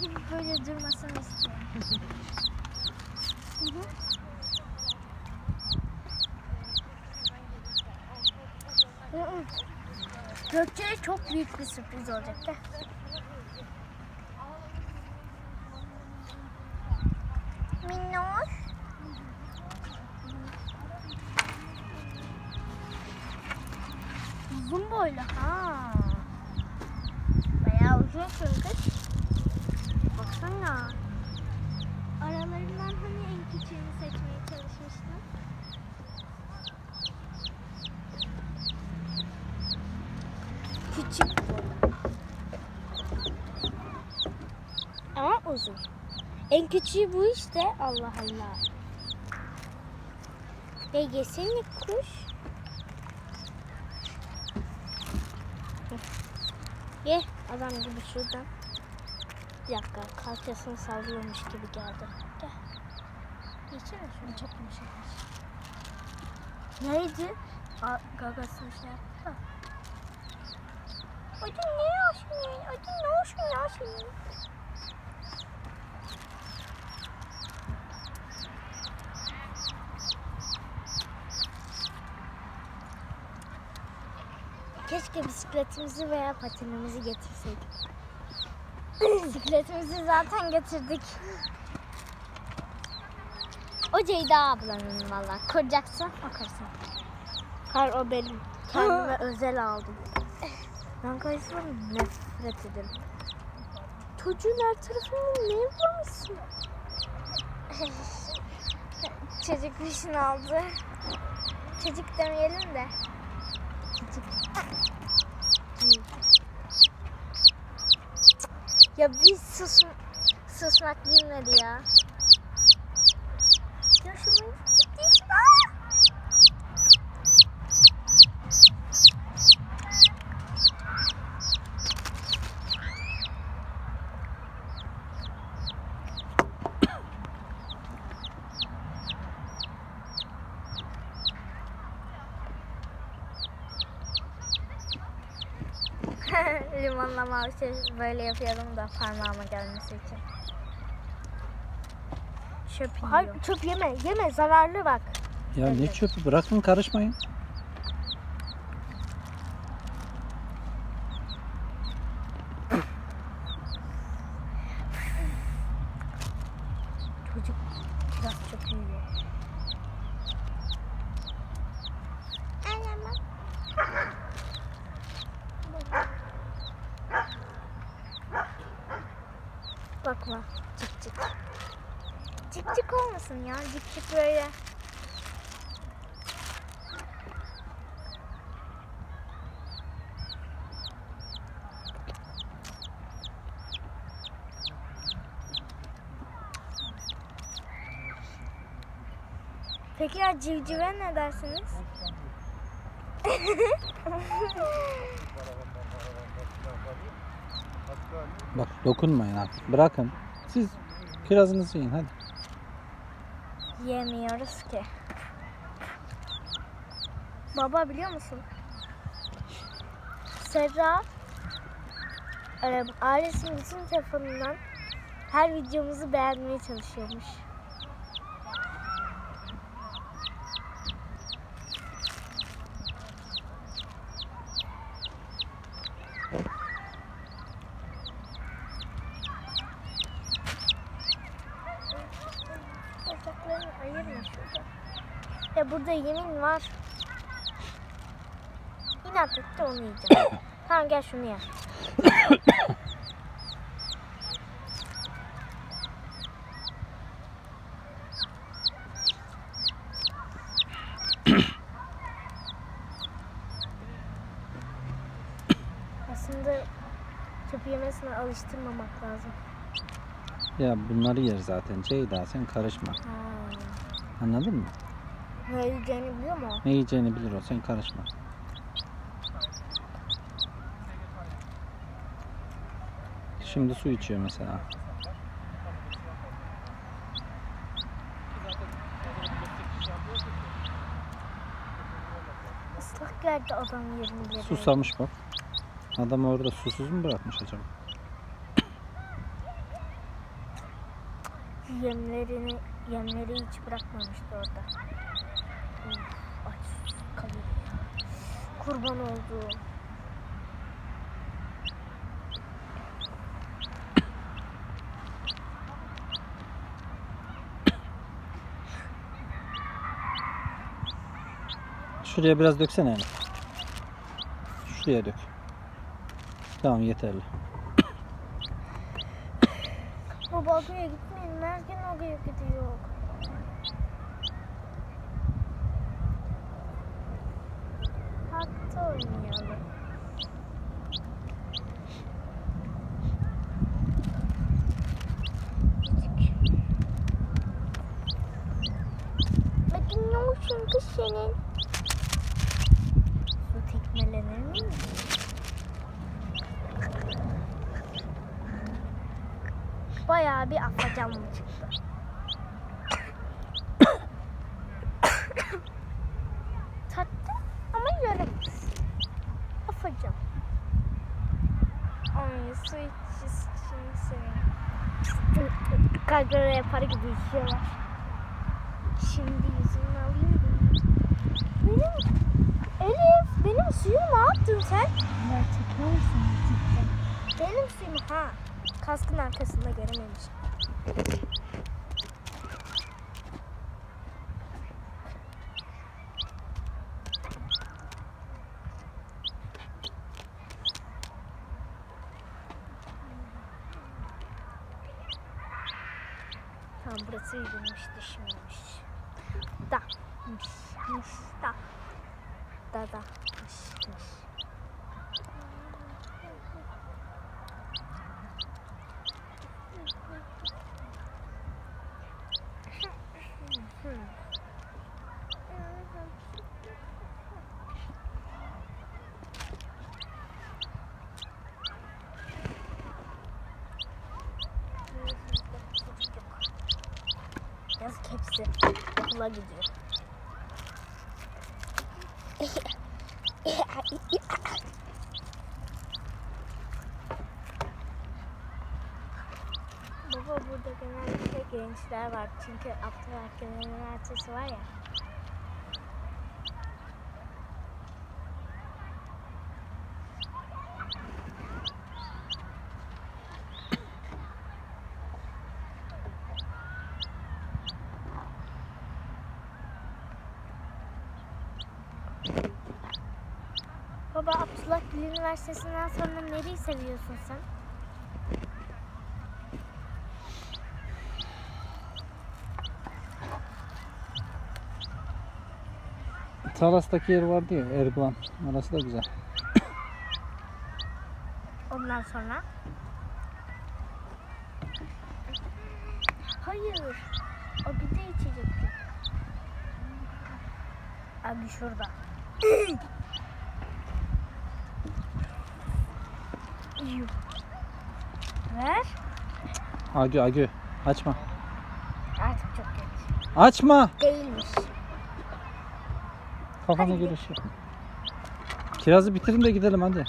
gibi böyle durmasını istiyorum. Gökçe'ye çok büyük bir sürpriz olacak. Gel. Minnoş. Uzun boylu ha. Boylu. Ama uzun. En küçüğü bu işte. Allah Allah. Ya yesene kuş. Ye adam gibi şuradan. Bir dakika kalçasını sallıyormuş gibi geldi. Gel. Yesene şunu çok yumuşakmış. Neydi? A, gagasını şey yaptı Hadi ne yaşıyorsun? Hadi ne yaşıyorsun? Keşke bisikletimizi veya patinimizi getirseydik. Bisikletimizi zaten getirdik. O Ceyda ablanın valla. Kuracaksa okursun. Hayır o benim. Kendime özel aldım. Ben kayısıdan nefret ederim. Çocuğun her tarafını ne yapmışsın? Çocuk kuşun aldı. Çocuk demeyelim de. Çocuk. Ya bir sus susmak bilmedi ya. Ya gittin. Limonlama şey böyle yapıyorum da parmağıma gelmesi için. Çöp yiyor. Hayır çöp yeme. Yeme zararlı bak. Ya ne çöpü bırakın karışmayın. Çocuk biraz çöp yiyor. Annem Bakma. Cik cik. Cik cik olmasın ya. Cik cik böyle. Peki ya civcive ne dersiniz? Bak dokunmayın artık. Bırakın. Siz kirazınızı yiyin hadi. Yemiyoruz ki. Baba biliyor musun? Serra e, ailesinin bütün telefonundan her videomuzu beğenmeye çalışıyormuş. Bacaklarını ayırma şurada. Ya burada yemin var. İnat etti onu yiyeceğim. tamam gel şunu ye. Aslında çöp yemesine alıştırmamak lazım. Ya bunları yer zaten Ceyda sen karışma. Ha. Anladın mı? Ne yiyeceğini biliyor mu? Ne yiyeceğini bilir o sen karışma. Şimdi su içiyor mesela. Islak geldi adam veriyor. Susamış bak. Adam orada susuz mu bırakmış acaba? Yemlerini, yemleri hiç bırakmamıştı orada. Kurban olduğum. Şuraya biraz döksene yani. Şuraya dök. Tamam yeterli. Baba oraya gitmeyin. Mergen oraya gidiyor. Hatta oynayalım. Ne olsun kız senin? Su tekmelenir mi? Bayağı bir afacan çıktı? Tatlı ama yaramaz. Afacan. Ay su içişini Kalklara yapar gibi içiyorlar. Şimdi yüzümü alayım mı? Benim, Elif benim suyu ne yaptın sen? Gerçekten misin? Benim suyum ha. Kaskın arkasında görememişim. Tamam burası yürümüş düşünmüş. Da. Mış, mış, da. Da da. Mış, mış. Okula gidiyor. Baba burada genellikle gençler var. Çünkü Abdülhak Genel Üniversitesi var ya. Baba Abdullah Gül Üniversitesi'nden sonra nereyi seviyorsun sen? Talas'taki yer vardı ya Erguvan. Orası da güzel. Ondan sonra? Hayır. O bir de içecekti. Abi şurada. Yuh. Ver. Agü agü. Açma. Artık çok geç. Açma. Değilmiş. Kafana Hadi. göre şey. Kirazı bitirin de gidelim hadi.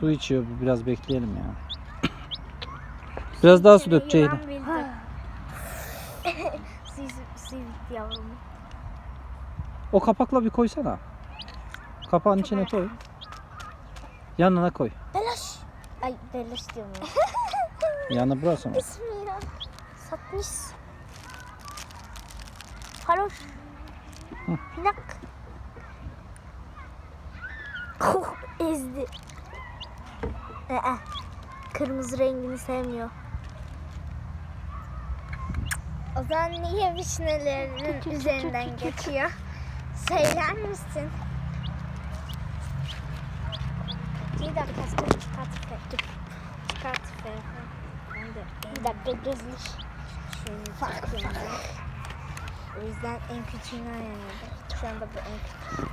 Su içiyor bu, biraz bekleyelim ya. Biraz daha su dök Ceyda. Bitti yavrum. O kapakla bir koysana. Kapağın içine koy. Yanına koy. Belaş. Ay belaş diyorum ya. Yanı burası mı? Bismillah. Satmış. Haroş. Pinak. Oh, ezdi. Ee, kırmızı rengini sevmiyor. O zaman niye vişnelerin üzerinden geçiyor? Söyler misin? Bir dakika çıkart çıkart. Çıkart Bir dakika gözlük. Takayım ben. O yüzden en küçüğünü ayarladım. Şu anda bu en küçüğü.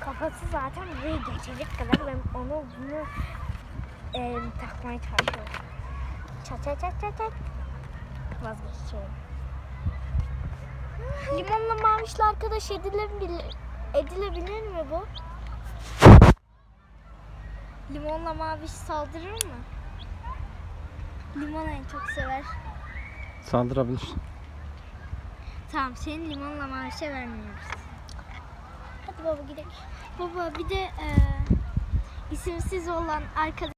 Kafası zaten buraya geçecek kadar ben onu bunu e, takmaya çalışıyorum. Çat çat çat çat çat. Vazgeçiyorum. Limonla mavişli arkadaş edilebilir, edilebilir mi bu? Limonla maviş saldırır mı? Limon en çok sever. Saldırabilir. Tamam seni limonla marşa vermiyoruz. Hadi baba gidelim. Baba bir de e, isimsiz olan arkadaş